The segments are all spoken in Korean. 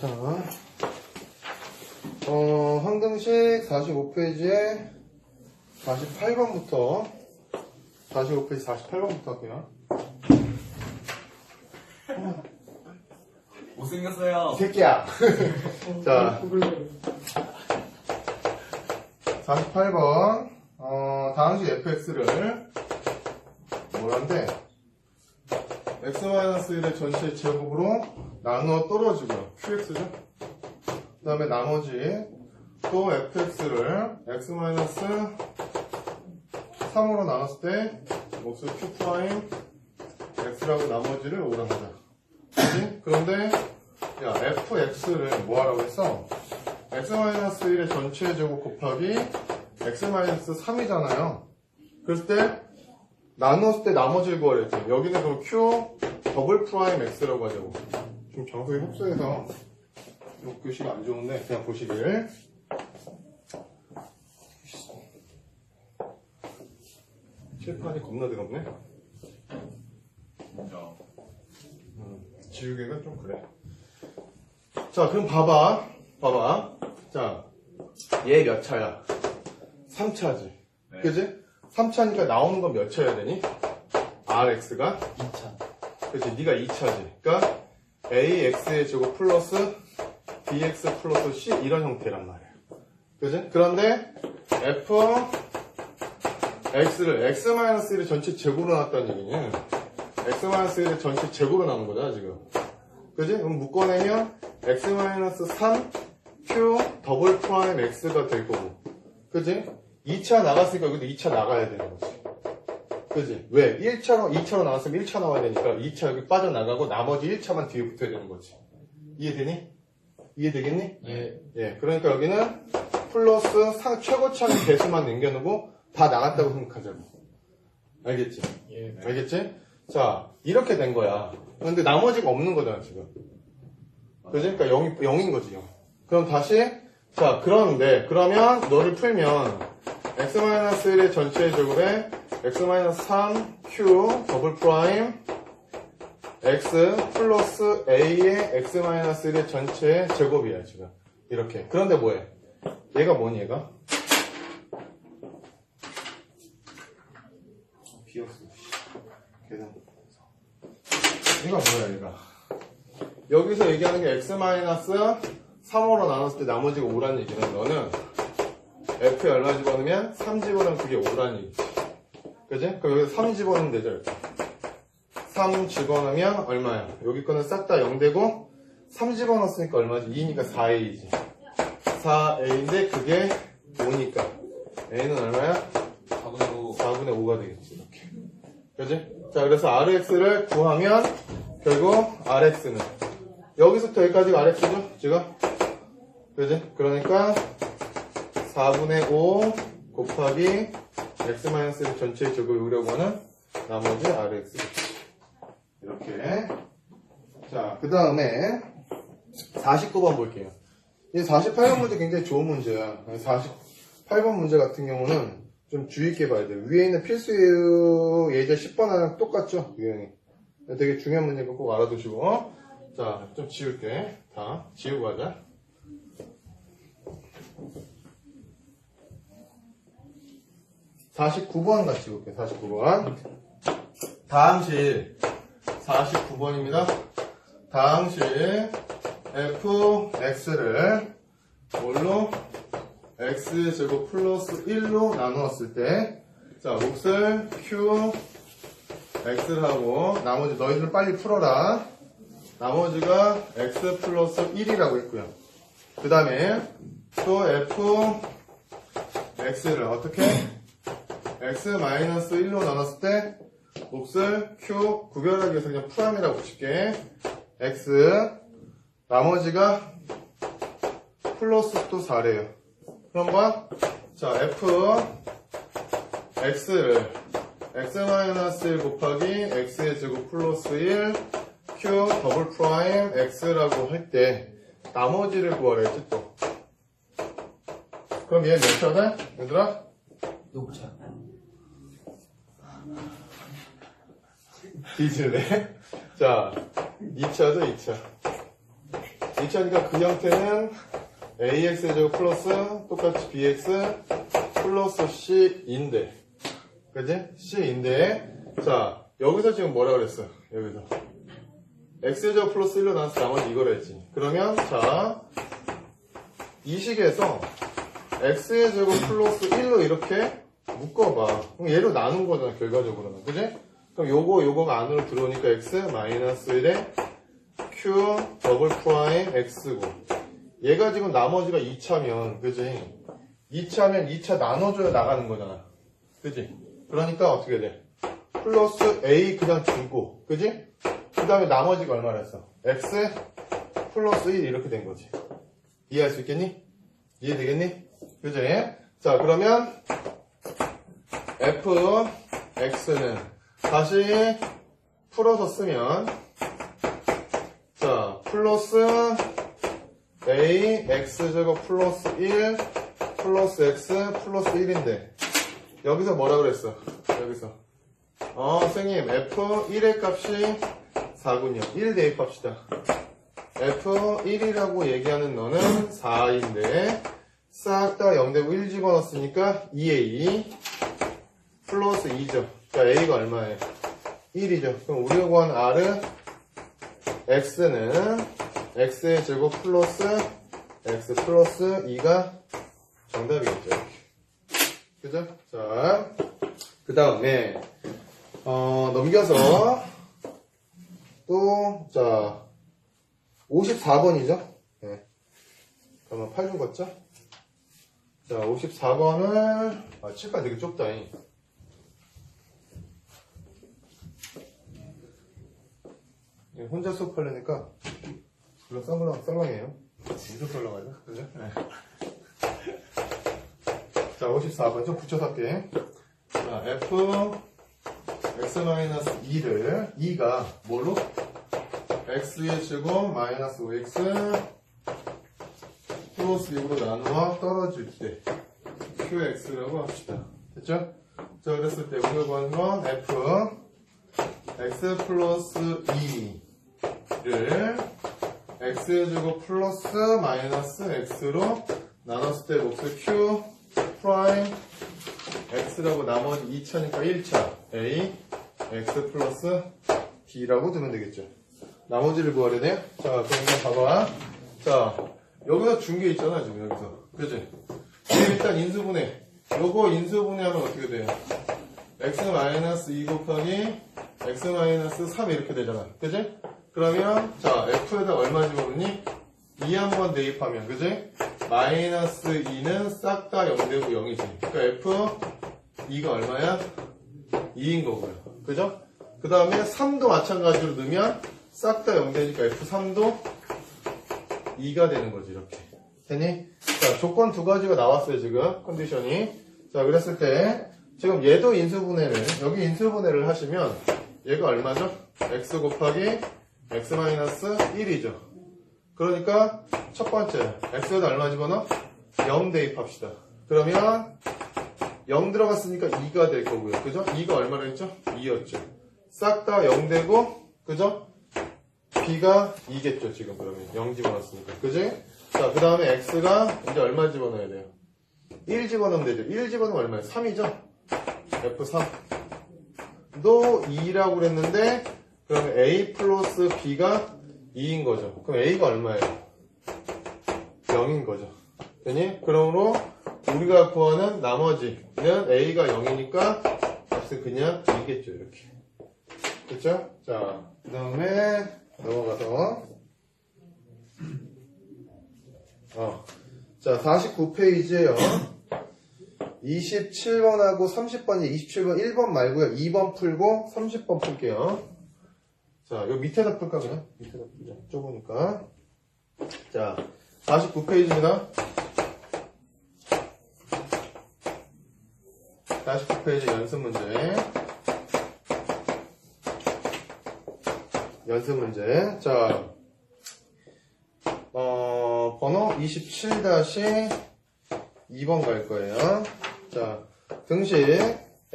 자, 어, 황등식 45페이지에 48번부터, 45페이지 48번부터 할게요. 못생겼어요. 이 새끼야! 자, 48번, 어, 다항식 fx를, 뭐란데, x-1의 전체 제곱으로 나누어 떨어지고요. qx죠? 그 다음에 나머지 또 fx를 x-3으로 나눴을 때 몫을 q 프라임 x라고 나머지를 5라 하자. 그지? 그런데 야 fx를 뭐 하라고 했어? x-1의 전체 제곱 곱하기 x-3이잖아요. 그랬을 때 나눴을 때 나머지를 구하랬죠. 여기는 그럼 q 더블 프라임 x라고 하자고. 지금 장소에 흡수해서 이 교시가 안 좋은데 그냥 보시길. 칠판이 겁나 더럽네. 진짜. 지우개가 좀 그래. 자, 그럼 봐봐. 봐봐. 자, 얘 몇 차야? 3차지. 네. 그지? 3차니까 나오는 건 몇 차야 되니? RX가? 2차. 그치? 네가 2차지. 그러니까 AX의 제곱 플러스 BX 플러스 C 이런 형태란 말이야. 그지? 그런데 F X를 X-1의 전체 제곱으로 나왔다는 얘기는 X-1의 전체 제곱으로 나온 거잖아, 지금. 그지? 그럼 묶어내면 X-3 Q 더블 프라임 X가 될 거고. 그지? 2차 나갔으니까 여기도 2차 나가야 되는 거지. 그지? 왜? 1차로, 2차로 나왔으면 1차 나와야 되니까 2차 여기 빠져나가고 나머지 1차만 뒤에 붙어야 되는 거지. 이해되니? 이해되겠니? 예. 예. 그러니까 여기는 플러스 상, 최고차는 개수만 남겨놓고 다 나갔다고 생각하자고. 알겠지? 예. 알겠지? 자, 이렇게 된 거야. 근데 나머지가 없는 거잖아, 지금. 그지? 그러니까 0이, 0인 거지, 0. 그럼 다시, 자, 그러는데, 그러면 너를 풀면, x-1의 전체 제곱에 x-3q 더블 프라임 x 플러스 a의 x-1의 전체 제곱이야, 지금. 이렇게. 그런데 뭐해? 얘가 뭐니, 얘가? 비었어. 계산 얘가 뭐야, 얘가? 여기서 얘기하는 게 x-3으로 나눴을 때 나머지가 5란 얘기는 너는 f에 얼마 집어넣으면 3 집어넣으면 그게 5란 얘기지. 그지? 그럼 여기 3 집어넣으면 되죠, 이렇게. 3 집어넣으면 얼마야? 여기 거는 싹 다 0 되고 3 집어넣었으니까 얼마지? 2니까 4a지. 4a인데 그게 5니까 a는 얼마야? 4분의 5. 4분의 5가 되겠지, 이렇게. 그지? 자, 그래서 RX를 구하면, 결국 RX는, 여기서부터 여기까지가 RX죠? 지금? 그지? 그러니까, 4분의 5 곱하기 X-1 전체 제곱을 우려고 하는 나머지 RX. 이렇게. 자, 그 다음에, 49번 볼게요. 이 48번 문제 굉장히 좋은 문제야. 48번 문제 같은 경우는 좀 주의 있게 봐야 돼요. 위에 있는 필수 예제 10번하고 똑같죠? 유형이. 되게 중요한 문제니까 꼭 알아두시고. 자, 좀 지울게. 다 지우고 가자. (49번) 같이 볼게요 (49번) 다항식 49번입니다 다항식 fx를 뭘로 x제곱 플러스 1로 나누었을 때, 자, 몫을 q, x를 하고, 나머지 너희들 빨리 풀어라. 나머지가 x 플러스 1이라고 했고요. 그 다음에 또 f, x를 어떻게? X 마이너스 1로 나눴을 때, 몫을 q, 구별하기 위해서 그냥 프라임이라고 칠게. x, 나머지가 플러스 또 4래요. 그럼 봐. 자, f x를 x-1 곱하기 x의 제곱 플러스 1 q 더블 프라임 x라고 할 때 나머지를 했지 또. 그럼 얘 몇 차다? 얘들아? 6차. 뒤질래? 자, 2차죠, 2차. 이차니까 그 형태는 ax의 제곱 플러스 똑같이 bx 플러스 c인데 그지? c인데 자 여기서 지금 뭐라 그랬어 여기서 x의 제곱 플러스 1로 나눠서 나머지 이걸 했지 그러면 자 이 식에서 x의 제곱 플러스 1로 이렇게 묶어봐. 그럼 얘로 나눈 거잖아 결과적으로는. 그지? 그럼 요거 요거가 안으로 들어오니까 x 마이너스 1에 q 더블 프라임 x고. 얘가 지금 나머지가 2차면 그지? 2차면 2차 나눠줘야 나가는 거잖아. 그지? 그러니까 어떻게 돼? 플러스 a 그냥 주고. 그지? 그 다음에 나머지가 얼마나 했어? x 플러스 1 이렇게 된 거지. 이해할 수 있겠니? 이해되겠니? 그지? 자 그러면 f x는 다시 풀어서 쓰면 자, 플러스 a x제곱 플러스 1 플러스 x 플러스 1인데 여기서 뭐라 그랬어? 여기서 어, 선생님 f1의 값이 4군요. 1 대입합시다. f1이라고 얘기하는 너는 4인데 싹 다 0 되고 1 집어넣었으니까 2a 플러스 2죠. 자, a가 얼마예요? 1이죠. 그럼 우리가 구한 r은 x는 x의 제곱 플러스 x 플러스 2가 정답이겠죠. 그죠? 자, 그 다음에 어, 넘겨서 또, 자, 54번이죠? 네. 그러면 8 죽었죠? 자, 54번을, 아, 칠까 되게 좁다잉. 혼자 수업하려니까 물론 썰렁, 썰렁해요. 무슨 썰렁하죠? 그죠? 네. 자, 54번 좀 붙여서 할게. 자, f x-2를 2가 뭘로? x의 제곱 마이너스 5x 플러스 6으로 나누어 떨어질 때 qx라고 합시다. 됐죠? 자, 그랬을 때 우리가 구하는 건 f x 플러스 2 를 x의 제곱 플러스 마이너스 x로 나눴을 때 몫을 q 프라임 x라고 나머지 2차니까 1차 a x 플러스 b라고 두면 되겠죠. 나머지를 구하려 돼요? 자, 그럼 이거 봐봐. 자, 여기서 준 게 있잖아, 지금 여기서. 그지? 얘 일단 인수분해. 요거 인수분해하면 어떻게 돼요? x 마이너스 2 곱하기 x 마이너스 3 이렇게 되잖아. 그지? 그러면, 자, f에다 얼마 집어넣니? 2 한번 대입하면, 그지? 마이너스 2는 싹 다 0되고 0이지. 그러니까 f 2가 얼마야? 2인 거고요. 그죠? 그 다음에 3도 마찬가지로 넣으면 싹 다 0되니까 F3도 2가 되는 거지, 이렇게. 되니? 자, 조건 두 가지가 나왔어요, 지금. 컨디션이. 자, 그랬을 때, 지금 얘도 인수분해를, 여기 인수분해를 하시면, 얘가 얼마죠? x 곱하기 x-1이죠. 그러니까, 첫 번째, x에다 얼마 집어넣어? 0 대입합시다. 그러면, 0 들어갔으니까 2가 될 거고요. 그죠? 2가 얼마나 했죠? 2였죠. 싹 다 0 되고, 그죠? b가 2겠죠, 지금 그러면. 0 집어넣었으니까. 그지? 자, 그 다음에 x가 이제 얼마 집어넣어야 돼요? 1 집어넣으면 되죠. 1 집어넣으면 얼마예요? 3이죠? f3. 도 2라고 그랬는데, 그러면 a 플러스 b가 2인 거죠. 그럼 a가 얼마예요? 0인 거죠. 되니? 그러므로, 우리가 구하는 나머지는 a가 0이니까 값은 그냥 2겠죠, 이렇게. 그쵸? 자, 그 다음에 넘어가서 어. 자, 49페이지에요. 27번하고 30번이 27번 1번 말고요. 2번 풀고 30번 풀게요. 자, 요 밑에다 풀까 그냥? 밑에다 풀자. 좁으니까. 자, 49페이지입니다. 49페이지 연습 문제. 연습 문제. 자, 어, 번호 27-2번 갈 거예요. 자, 등식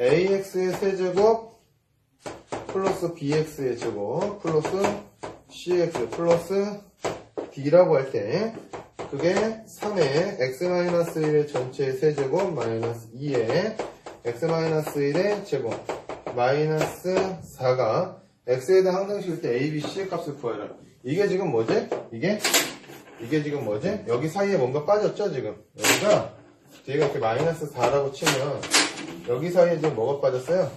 ax의 세제곱 플러스 bx의 제곱 플러스 cx 플러스 D라고 할 때, 그게 3의 x-1의 전체 세제곱 마이너스 2의 x-1의 제곱 마이너스 4가 x에 대한 항상식일 때 a, b, c의 값을 구하라. 이게 지금 뭐지? 이게 이게 지금 뭐지? 여기 사이에 뭔가 빠졌죠 지금 여기가 뒤가 이렇게 마이너스 4라고 치면 여기 사이에 지금 뭐가 빠졌어요?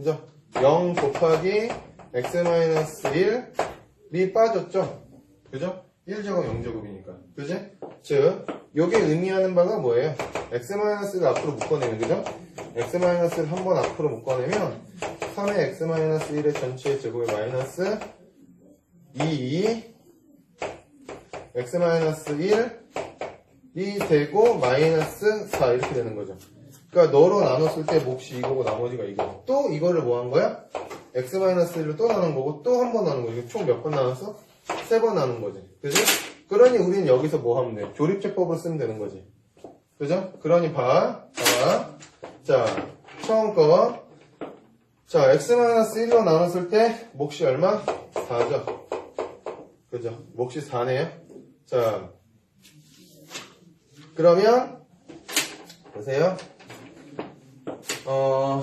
그죠? 0 곱하기 x-1이 빠졌죠? 그죠? 1제곱 0제곱이니까 그지? 즉 요게 의미하는 바가 뭐예요? x-를 앞으로 묶어내면 그죠? x-를 한 번 앞으로 묶어내면 3의 x-1의 전체 제곱의 마이너스 2 x-1이 되고 마이너스 4 이렇게 되는 거죠. 그러니까 너로 나눴을 때 몫이 이거고 나머지가 이거. 또 이거를 뭐 한 거야? x-1로 또 나눈 거고 또 한 번 나눈 거지. 총 몇 번 나눴어? 세 번 나눈 거지. 그지? 그러니 우리는 여기서 뭐 하면 돼? 조립제법을 쓰면 되는 거지. 그죠? 그러니 봐. 봐. 자, 처음 거. 자, x-1로 나눴을 때 몫이 얼마? 4죠. 그죠? 몫이 4네요. 자, 그러면 보세요. 어,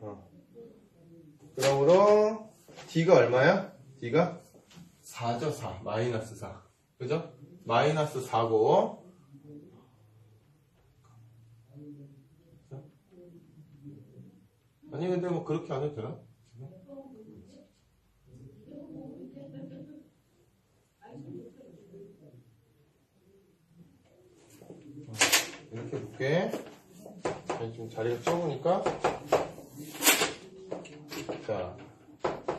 어. 그러므로 D가 얼마야? D가 4죠, 4. 마이너스 4. 그죠? 마이너스 4고 아니 근데 뭐 그렇게 안 해도 되나? 이렇게 볼게. 지금 자리가 좁으니까. 자,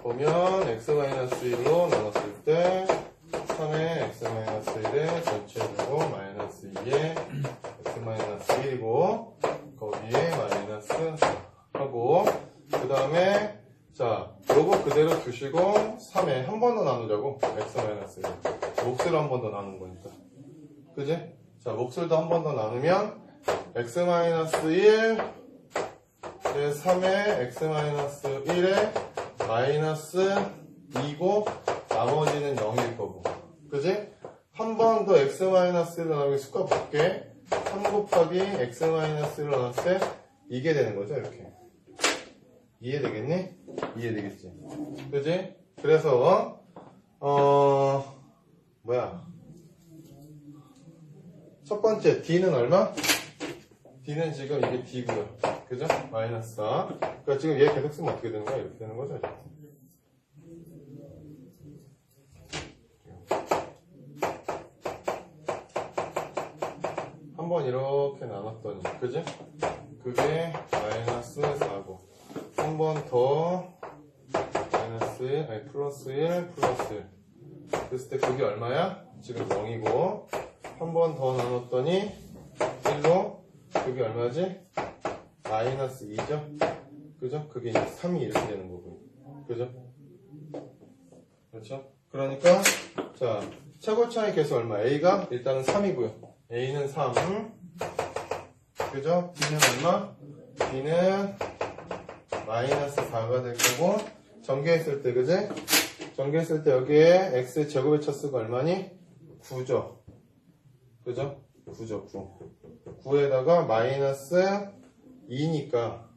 보면 x-1로 나눴을 때 3의 x-1의 전체 제곱 마이너스 2의 x-1이고 거기에 마이너스 4 하고 그 다음에 자, 요거 그대로 두시고 3에 한 번 더 나누자고 x-1 몫을 한번 더 나눈 거니까 그지? 자, 몫을도 한 번 더 나누면 x-1 제 3의 x-1의 마이너스 2고 나머지는 0일 거고 그지? 한 번 더 x-를 나누기 수가 볼게 3 곱하기 x-를 나눴을 때 이게 되는 거죠 이렇게 이해되겠니? 이해되겠지 그지? 그래서 어 뭐야 첫 번째 D는 얼마? D는 지금 이게 D고요. 그죠? 마이너스 4. 그러니까 지금 얘 계속 쓰면 어떻게 되는 거야? 이렇게 되는 거죠? 이제. 한번 이렇게 나눴더니, 그지? 그게 마이너스 4고, 한 번 더, 마이너스 1, 아니, 플러스 1, 플러스 1. 그랬을 때 그게 얼마야? 지금 0이고, 한 번 더 나눴더니 1로 그게 얼마지? 마이너스 2죠? 그죠? 그게 이제 3이 이렇게 되는 거고요. 그죠? 그렇죠? 그러니까 자 최고 차이 계수 얼마? A가 일단은 3이고요. A는 3 그죠? B는 얼마? B는 마이너스 4가 될 거고 전개했을 때 그지? 전개했을 때 여기에 X 제곱의 차수가 얼마니? 9죠. 그죠? 9죠, 9. 9에다가 마이너스 2니까,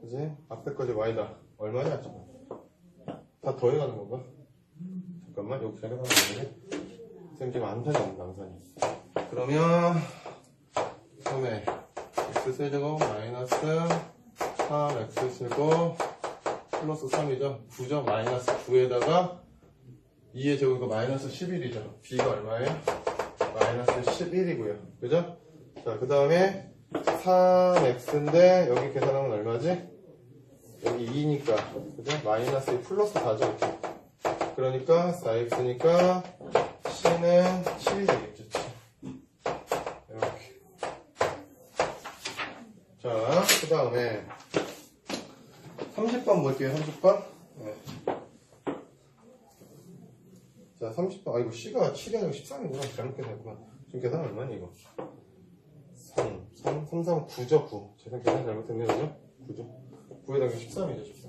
그지? 앞에 거지 Y다. 얼마냐, 지금? 다 더해가는 건가? 잠깐만, 여기 데려가면 되네? 쌤 지금 암산이 없는데, 암산이. 그러면, 처음에, X세제곱 마이너스 3X세제곱 플러스 3이죠? 9죠? 마이너스 9에다가 2의 제곱이니까 마이너스 11이죠. B가 얼마예요? 마이너스 11이고요. 그죠? 자, 그 다음에 3x인데 여기 계산하면 얼마지? 여기 2니까 그죠? 마이너스 2 플러스 4죠. 이렇게. 그러니까 4x니까 c는 7이 되겠죠. 7. 이렇게. 자, 그 다음에 30번 볼게요. 30번. 네. 자, 30번. 아, 이거 C가 7이 아니고 13이구나. 잘못 계산했구나. 지금 계산 얼마니, 이거? 3, 3, 3, 3, 9죠, 9. 계산 계산 잘못했네요, 그죠? 9죠? 9에다가 13이죠, 13.